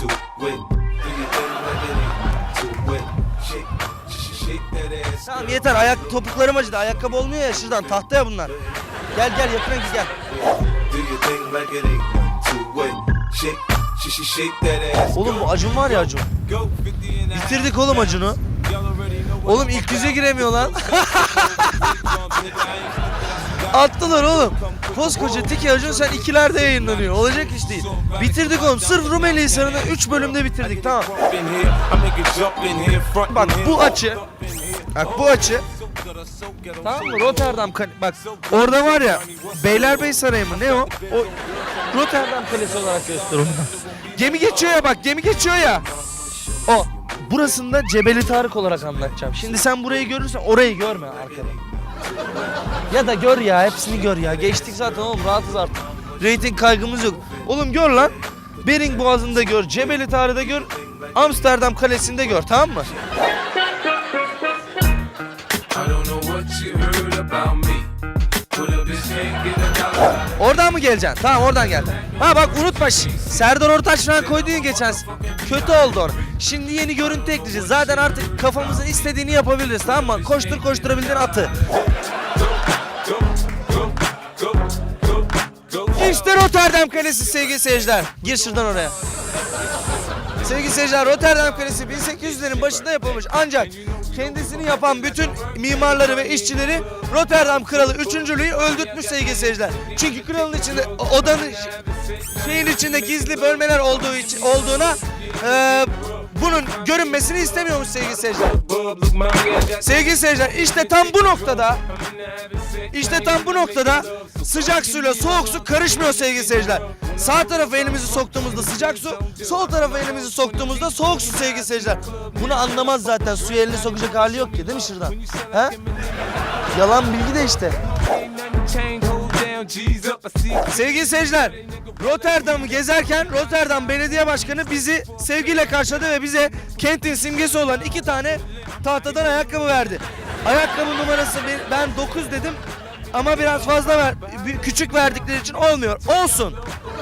to win. Do your thing like it ain't to win. Shake, sh- sh- shake that ass. Tamam yeter ayak topuklarım acıdı. Ayakkabı olmuyor ya şuradan tahtaya bunlar. Gel gel yakına git gel. Do your thing like it ain't to win. Shake, sh- sh- shake that ass. Oğlum bu Acun var ya Acun. Go 50 and a half. Bitirdik oğlum Acun'u. Y'all already know what Oğlum ilk yüze giremiyor lan. Attılar oğlum. Koskoca Tiki Acun sen ikilerde yayınlanıyor. Olacak iş değil. Bitirdik oğlum. Sırf Rumeli Hisarı'nı 3 bölümde bitirdik tamam. Bak bu açı. Bak bu açı. Tamam mı? Rotterdam Kale- Bak orada var ya Beylerbeyi Sarayı mı ne o? O Rotterdam Kalesi olarak gösteriyor. gemi geçiyor ya bak gemi geçiyor ya. O. Burasında Cebeli Tarık olarak anlatacağım. Şimdi sen burayı görürsen orayı görme arkada. Ya da gör ya hepsini gör ya. Geçtik zaten oğlum rahatız artık. Rating kaygımız yok. Oğlum gör lan. Bering Boğazı'nda gör, Cebeli Tarık'ta gör, Amsterdam Kalesi'nde gör tamam mı? Oradan mı geleceksin? Tamam oradan gel. Ha bak unutma şş, Serdar Ortaç falan koydu ya geçen Kötü oldu onu. Şimdi yeni görüntü ekleyeceğiz. Zaten artık kafamızın istediğini yapabiliriz tamam mı? Koştur koşturabildiğin atı. İşte Rotterdam Kalesi sevgili seyirciler. Gir şuradan oraya. Sevgili seyirciler Rotterdam Kalesi 1800'lerin başında yapılmış ancak kendisini yapan bütün mimarları ve işçileri Rotterdam Kralı 3. Louis öldürtmüş sevgili seyirciler. Çünkü kralın içinde odanın şeyin içinde gizli bölmeler olduğu için olduğuna bunun görünmesini istemiyormuş sevgili seyirciler. Sevgili seyirciler işte tam bu noktada işte tam bu noktada sıcak suyla soğuk su karışmıyor sevgili seyirciler. Sağ tarafa elimizi soktuğumuzda sıcak su, sol tarafa elimizi soktuğumuzda soğuk su sevgili seyirciler. Bunu anlamaz zaten suya elini sokacak hali yok ki değil mi şuradan? He? Yalan bilgi de işte. Sevgili seyirciler, Rotterdam'ı gezerken Rotterdam Belediye Başkanı bizi sevgiyle karşıladı ve bize kentin simgesi olan iki tane tahtadan ayakkabı verdi. Ayakkabı numarası ben 9 dedim ama biraz fazla ver, küçük verdikleri için olmuyor. Olsun.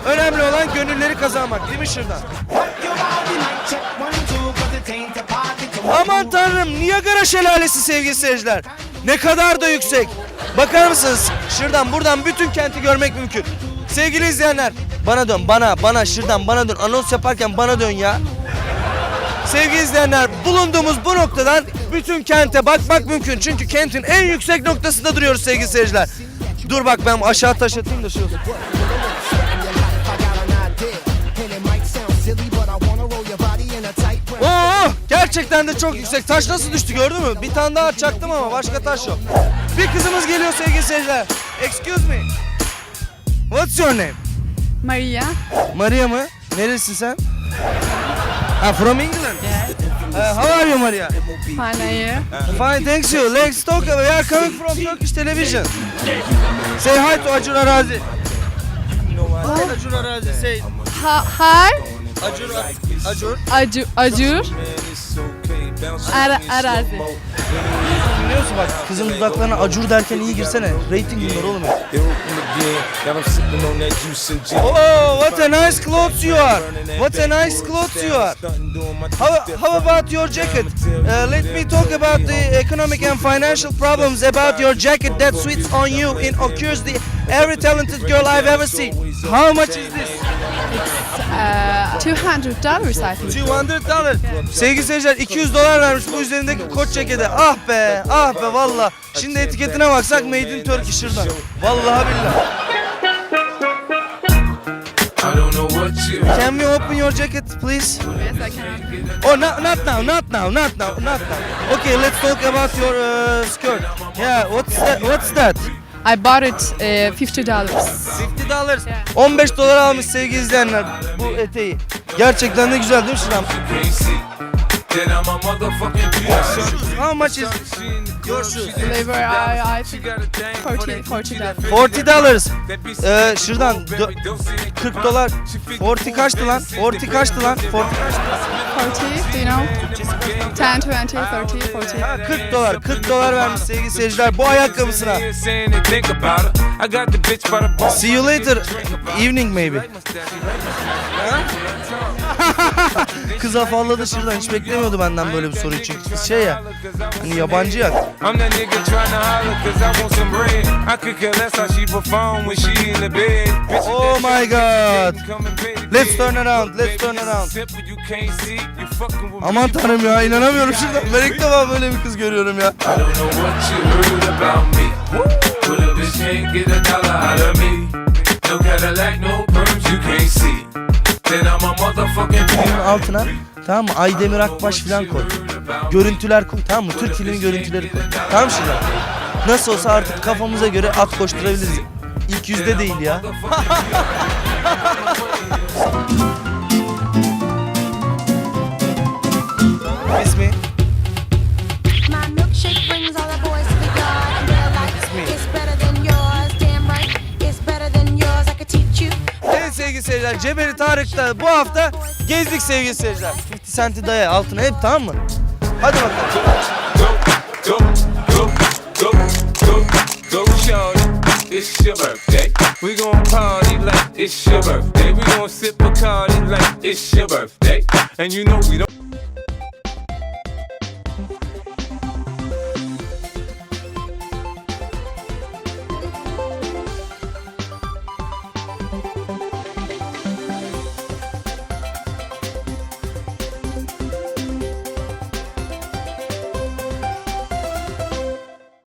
Önemli olan gönülleri kazanmak değil mi şuradan? Aman tanrım Niagara şelalesi sevgili seyirciler. Ne kadar da yüksek. Bakar mısınız? Şuradan buradan bütün kenti görmek mümkün. Sevgili izleyenler bana dön bana bana şuradan bana dön anons yaparken bana dön ya. Sevgili izleyenler bulunduğumuz bu noktadan bütün kente bakmak mümkün. Çünkü kentin en yüksek noktasında duruyoruz sevgili seyirciler. Dur bak ben aşağı taş atayım da şu. Oo, gerçekten de çok yüksek. Taş nasıl düştü gördün mü? Bir tane daha atacaktım ama başka taş yok. Bir kızımız geliyor sevgili seyirciler. Excuse me. What's your name? Maria. Maria mı? Nerelisin sen? Ha, from England. Uh, how are you Maria? Fine, are you? Fine, thanks you. Let's talk. We are coming from Turkish television. Say hi to Acun Arazi. Hi Acun Arazi. Say Ha hi. Acun Acun. Acur. Acur. Ara, arazi. Dinliyorsun bak. Kızın dudaklarına acur derken iyi girsene. Rating bunlar oğlum. Oh, what a nice clothes you are. What a nice clothes you are. How, how about your jacket? Uh, let me talk about the economic and financial problems about your jacket that suits on you in occurs the every talented girl I've ever seen. How much is this? Uh, two hundred dollars, I think. 200 dolar. Sevgili seyirciler 200 dolar vermiş bu üzerindeki kot cekete. Ah be, ah be valla. Şimdi etiketine baksak Made in Turkey şuradan. Vallahi billahi. Can we open your jacket please? Yes, I can. Oh, not, not now, not now, not now, not now. Okay, let's talk about your uh, skirt. Yeah, what's that? What's that? I bought it uh, fifty dollars. 50 dollars. 15 dolar almış sevgili izleyenler bu eteği. Gerçekten de güzel değil mi can't see. Then I'm a motherfucking bitch. How much is your shoes? They were, I, I She think, got a thing for forty, that forty dollars. 40 dollars. Ee, şuradan dö- 40 dolar. 40 kaçtı lan? 40 kaçtı lan? 40 Forty, do you know? 10, 20, 30, 40. Ha 40 dolar. 40 dolar vermiş sevgili seyirciler bu ayakkabısına. See you later. Evening maybe. Kız afalladı şuradan hiç beklemiyordu benden böyle bir soru için. Şey ya hani yabancı ya. Oh my god. Let's turn around, let's turn around. Aman tanrım ya inanamıyorum şuradan. Ben ilk defa böyle bir kız görüyorum ya. Bunun altına tamam mı Aydemir Akbaş falan koy. Görüntüler koy tamam mı? Türk filmi görüntüleri koy. Tamam şimdi. Nasıl olsa artık kafamıza göre at koşturabiliriz. İlk yüzde değil ya. İsmi? Seyirciler Cebeli Tarık'ta bu hafta gezdik sevgili seyirciler. 50 centi daya altına hep tamam mı? Hadi bakalım. It's your birthday. We gon' party like it's your birthday. We gon' sip Bacardi like it's your birthday. And you know we don't.